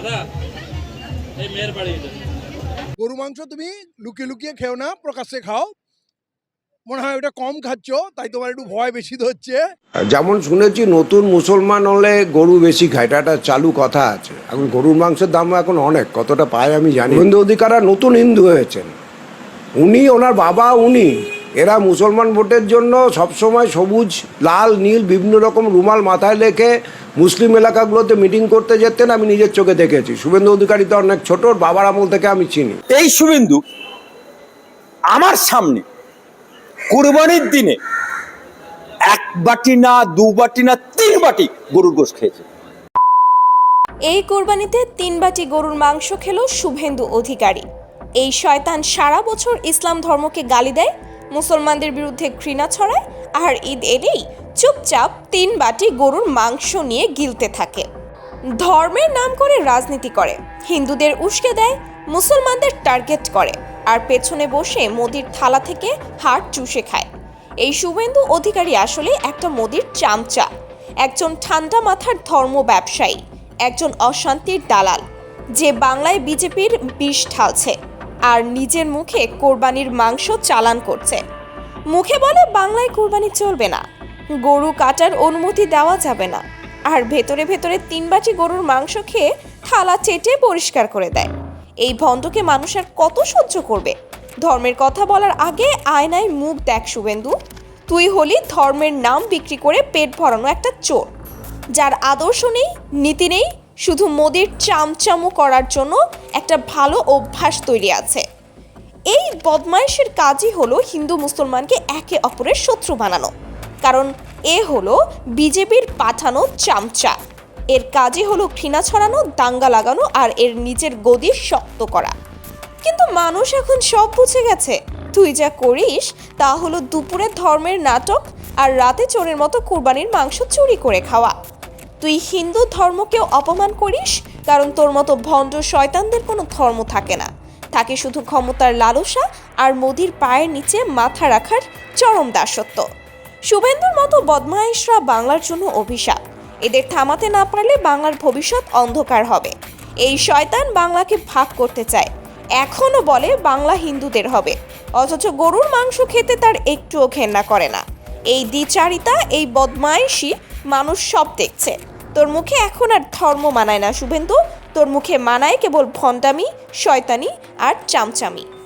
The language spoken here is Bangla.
দাদা এই মেয়ের বাড়ি গরু মাংস তুমি লুকিয়ে লুকিয়ে খেও না প্রকাশ্যে খাও। মনে হয় ওটা কম খাচ্ছ তাই তোমার একটু ভয় বেশি হচ্ছে যেমন শুনেছি নতুন মুসলমান হলে গরু বেশি খায় এটা একটা চালু কথা আছে। এখন গরুর মাংসের দাম এখন অনেক কতটা পায় আমি জানি হিন্দু অধিকারা নতুন হিন্দু হয়েছেন। উনি ওনার বাবা উনি এরা মুসলমান ভোটের জন্য সবসময় সবুজ লাল নীল বিভিন্ন রকম রুমাল মাথায় রেখে মুসলিম এলাকাগুলোতে মিটিং করতে যেতেন আমি নিজের চোখে দেখেছি। শুভেন্দু অধিকারী তো অনেক ছোট বাবার আমল থেকে আমি চিনি। এই শুভেন্দু আমার সামনে কুরবানির দিনে এক বাটি না দু বাটি না তিন বাটি গরুর গোশ খেয়েছে। এই কোরবানিতে তিন বাটি গরুর মাংস খেল শুভেন্দু অধিকারী। এই শয়তান সারা বছর ইসলাম ধর্মকে গালি দেয় মুসলমানদের বিরুদ্ধে ঘৃণা ছড়ায়, আর ঈদ এলেই চুপচাপ তিন বাটি গরুর মাংস নিয়ে গিলতে থাকে। ধর্মের নাম করে রাজনীতি করে, হিন্দুদের উস্কে দেয়, মুসলমানদের টার্গেট করে, আর পেছনে বসে মোদির থালা থেকে হাড় চুষে খায়। এই শুভেন্দু অধিকারী আসলে একটা মোদির চামচা, একজন ঠান্ডা মাথার ধর্ম ব্যবসায়ী, একজন অশান্তির দালাল, যে বাংলায় বিজেপির বিষ ঢালছে। আর নিজের মুখে কোরবানির মাংস চালান করছে। মুখে বলে, বাংলায় কোরবানি চলবে না। গরু কাটার অনুমতি দেওয়া যাবে না। আর ভেতরে ভেতরে তিন বাটি গরুর মাংস খেয়ে থালা চেটে পরিষ্কার করে দেয়। এই ভণ্ডকে মানুষ আর কত সহ্য করবে? ধর্মের কথা বলার আগে আয়নায় মুখ দেখ শুভেন্দু। তুই হলি ধর্মের নাম বিক্রি করে পেট ভরানো একটা চোর। যার আদর্শ নেই, নীতি নেই শুধু মোদির চামচামু করার জন্য একটা ভালো অভ্যাস তৈরি আছে। এই বদমাইশের কাজই হলো হিন্দু মুসলমানকে একে অপরের শত্রু বানানো। কারণ এ হলো বিজেপির পাঠানো চামচা। এর কাজই হলো ঘৃণা ছড়ানো, দাঙ্গা লাগানো আর এর নিজের গদি শক্ত করা। কিন্তু মানুষ এখন সব বুঝে গেছে। তুই যা করিস তা হলো দুপুরে ধর্মের নাটক আর রাতে চোরের মতো কুরবানির মাংস চুরি করে খাওয়া। তুই হিন্দু ধর্মকেও অপমান করিস? কারণ তোর মতো ভণ্ড শয়তানদের কোনো ধর্ম থাকে না। থাকে শুধু ক্ষমতার লালসা আর মোদির পায়ের নিচে মাথা রাখার চরম দাসত্ব। শুভেন্দুর মতো বদমাইশরা বাংলার জন্য অভিশাপ। এদের থামাতে না পারলে বাংলার ভবিষ্যৎ অন্ধকার হবে। এই শয়তান বাংলাকে ভাগ করতে চায়। এখনও বলে বাংলা হিন্দুদের হবে। অথচ গরুর মাংস খেতে তার একটুও ঘেন্না করে না। এই দ্বিচারিতা, এই বদমাইশি মানুষ সব দেখছে। তোর মুখে এখন আর ধর্ম মানায় না শুভেন্দু। তোর মুখে মানায় কেবল ভণ্ডামি, শয়তানি আর চামচামি।